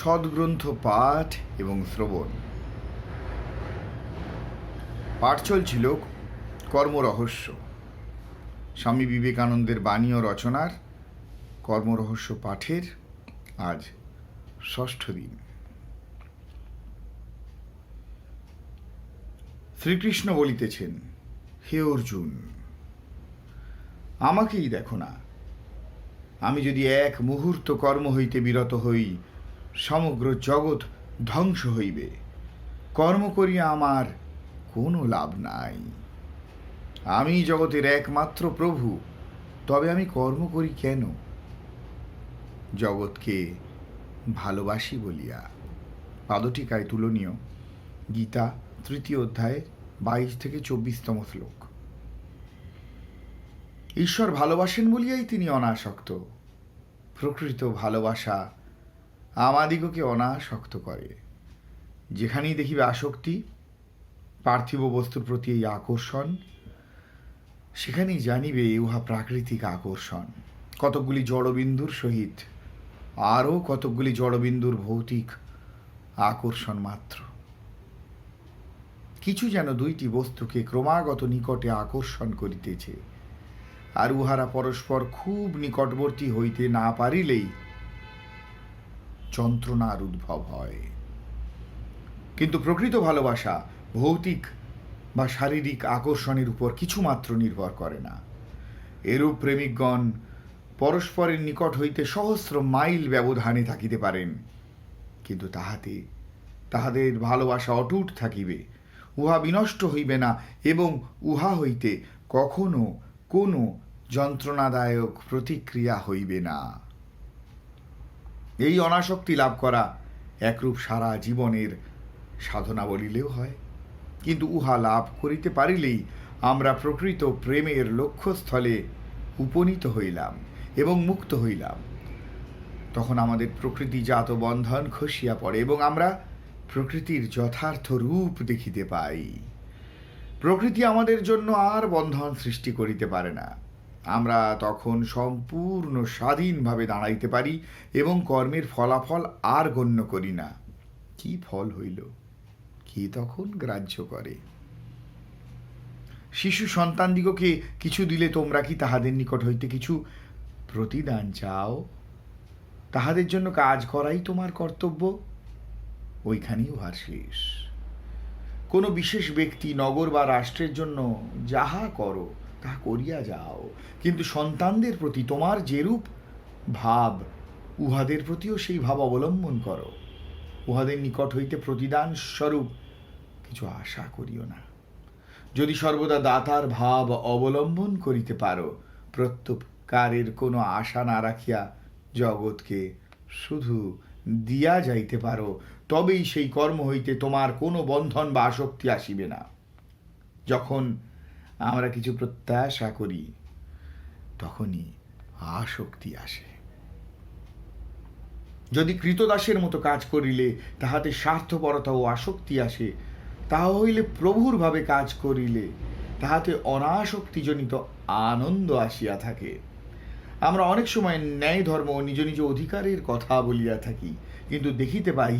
সদ্গ্রন্থ পাঠ এবং শ্রবণ। পাঠ চলছিল কর্মরহস্য স্বামী বিবেকানন্দের বাণী ও রচনার কর্মরহস্য পাঠের আজ ষষ্ঠ দিন। শ্রীকৃষ্ণ বলিতেছেন, হে অর্জুন, আমাকেই দেখো না। আমি যদি এক মুহূর্ত কর্ম হইতে বিরত হই সমগ্র জগৎ ধ্বংস হইবে। কর্ম করিয়া আমার কোনো লাভ নাই। আমি জগতের একমাত্র প্রভু, তবে আমি কর্ম করি কেন? জগৎকে ভালোবাসি বলিয়া। পাদটিকায় তুলনীয়, গীতা, তৃতীয় অধ্যায়, বাইশ থেকে চব্বিশতম শ্লোক। ঈশ্বর ভালোবাসেন বলিয়াই তিনি অনাসক্ত। প্রকৃত ভালোবাসা আমাদিগকে অনাসক্ত করে। যেখানেই দেখিবে আসক্তি, পার্থিব বস্তুর প্রতি এই আকর্ষণ, সেখানেই জানিবে উহা প্রাকৃতিক আকর্ষণ। কতকগুলি জড়বিন্দুর সহিত, আরও কতকগুলি জড়বিন্দুর ভৌতিক আকর্ষণ মাত্র। কিছু যেন দুইটি বস্তুকে ক্রমাগত নিকটে আকর্ষণ করিতেছে, আর উহারা পরস্পর খুব নিকটবর্তী হইতে না পারিলেই যন্ত্রণার উদ্ভব হয়। কিন্তু প্রকৃত ভালোবাসা ভৌতিক বা শারীরিক আকর্ষণের উপর কিছুমাত্র নির্ভর করে না। এরূপ প্রেমিকগণ পরস্পরের নিকট হইতে সহস্র মাইল ব্যবধানে থাকিতে পারেন, কিন্তু তাহাতে তাহাদের ভালোবাসা অটুট থাকিবে। উহা বিনষ্ট হইবে না এবং উহা হইতে কখনো কোনো যন্ত্রণাদায়ক প্রতিক্রিয়া হইবে না। এই অনাসক্তি লাভ করা একরূপ সারা জীবনের সাধনা বলিলেও হয়। কিন্তু উহা লাভ করিতে পারিলেই আমরা প্রকৃত প্রেমের লক্ষ্যস্থলে উপনীত হইলাম এবং মুক্ত হইলাম। তখন আমাদের প্রকৃতিজাত বন্ধন খসিয়া পড়ে এবং আমরা প্রকৃতির যথার্থ রূপ দেখিতে পাই। প্রকৃতি আমাদের জন্য আর বন্ধন সৃষ্টি করিতে পারে না। আমরা তখন সম্পূর্ণ স্বাধীনভাবে দাঁড়াইতে পারি এবং কর্মের ফলাফল আর গণ্য করি না। কি ফল হইল? কি তখন গ্রাহ্য করে? শিশু সন্তানদিগকে কিছু দিলে তোমরা কি তাহাদের নিকট হইতে কিছু প্রতিদান চাও? তাহাদের জন্য কাজ করাই তোমার কর্তব্য। ওইখানেই উহার শেষ। কোনো বিশেষ ব্যক্তি, নগর বা রাষ্ট্রের জন্য যাহা করো তাহা করিয়া যাও। কিন্তু সন্তানদের প্রতি তোমার যেরূপ ভাব, উহাদের প্রতিও সেই ভাব অবলম্বন করো। উহাদের নিকট হইতে প্রতিদান স্বরূপ কিছু আশা করিও না। যদি সর্বদা দাতার ভাব অবলম্বন করিতে পারো, প্রত্যুপকারের কোনো আশা না রাখিয়া জগৎকে শুধু দিয়া যাইতে পারো, তবেই সেই কর্ম হইতে তোমার কোনো বন্ধন বা আসক্তি আসিবে না। যখন আমরা কিছু প্রত্যাশা করি, তখনই আসক্তি আসে। যদি কৃতদাসের মতো কাজ করিলে তাহাতে স্বার্থপরতা ও আসক্তি আসে তাহা হইলে প্রভুর ভাবে কাজ করিলে তাহাতে অনাসক্তিজনিত আনন্দ আসিয়া থাকে। আমরা অনেক সময় ন্যায় ধর্ম নিজ নিজ অধিকারের কথা বলিয়া থাকি, কিন্তু দেখিতে পাই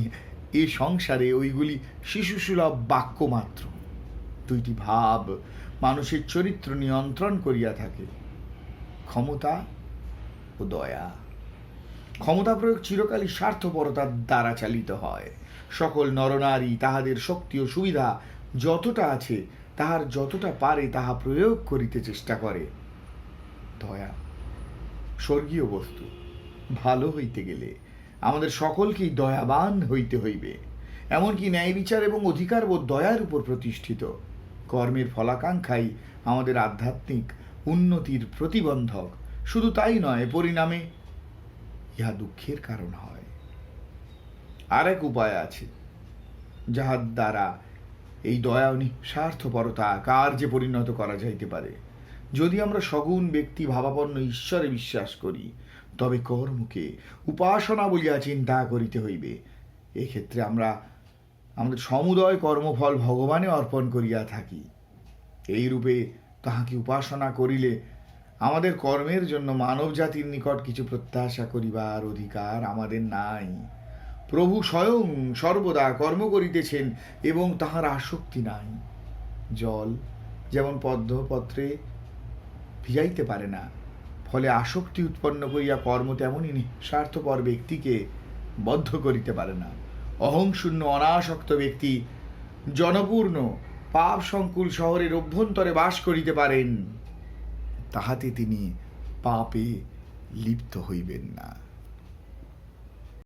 এ সংসারে ওইগুলি শিশুসুলভ বাক্য মাত্র দুইটি ভাব মানুষের চরিত্র নিয়ন্ত্রণ করিয়া থাকে। ক্ষমতা ও দয়া। ক্ষমতা প্রয়োগ চিরকালই স্বার্থপরতার দ্বারা চালিত হয়। সকল নরনারী তাহাদের শক্তি ও সুবিধা যতটা আছে, তাহার যতটা পারে তাহা প্রয়োগ করিতে চেষ্টা করে। দয়া। স্বর্গীয় বস্তু, ভালো হইতে গেলে আমাদের সকলকেই দয়াবান হইতে হইবে। এমনকি ন্যায় বিচার এবং অধিকার ও দয়ার উপর প্রতিষ্ঠিত। কর্মের ফলাকাঙ্ক্ষাই আমাদের আধ্যাত্মিক উন্নতির প্রতিবন্ধক। শুধু তাই নয়, পরিণামে ইহা দুঃখের কারণ হয়। আর এক উপায় আছে, যাহার দ্বারা এই দয়া নিঃস্বার্থপরতা কার্যে পরিণত করা যাইতে পারে। যদি আমরা সগুণ ব্যক্তি ভাবাপন্ন ঈশ্বরে বিশ্বাস করি, তবে কর্মকে উপাসনা বলিয়া চিন্তা করিতে হইবে। এক্ষেত্রে আমরা আমাদের সমুদয় কর্মফল ভগবানে অর্পণ করিয়া থাকি। এই রূপে তাহাকে উপাসনা করিলে আমাদের কর্মের জন্য মানব জাতির নিকট কিছু প্রত্যাশা করিবার অধিকার আমাদের নাই। প্রভু স্বয়ং সর্বদা কর্ম করিতেছেন এবং তাহার আসক্তি নাই। জল যেমন পদ্মপত্রে ভিজাইতে পারে না, ফলে আসক্তি উৎপন্ন করিয়া কর্ম তেমনই নিঃস্বার্থপর ব্যক্তিকে বদ্ধ করিতে পারে না। অহংশূন্য, অনাসক্ত ব্যক্তি জনপূর্ণ পাপ সংকুল শহরের অভ্যন্তরে বাস করিতে পারেন, তাহাতে তিনি পাপে লিপ্ত হইবেন না।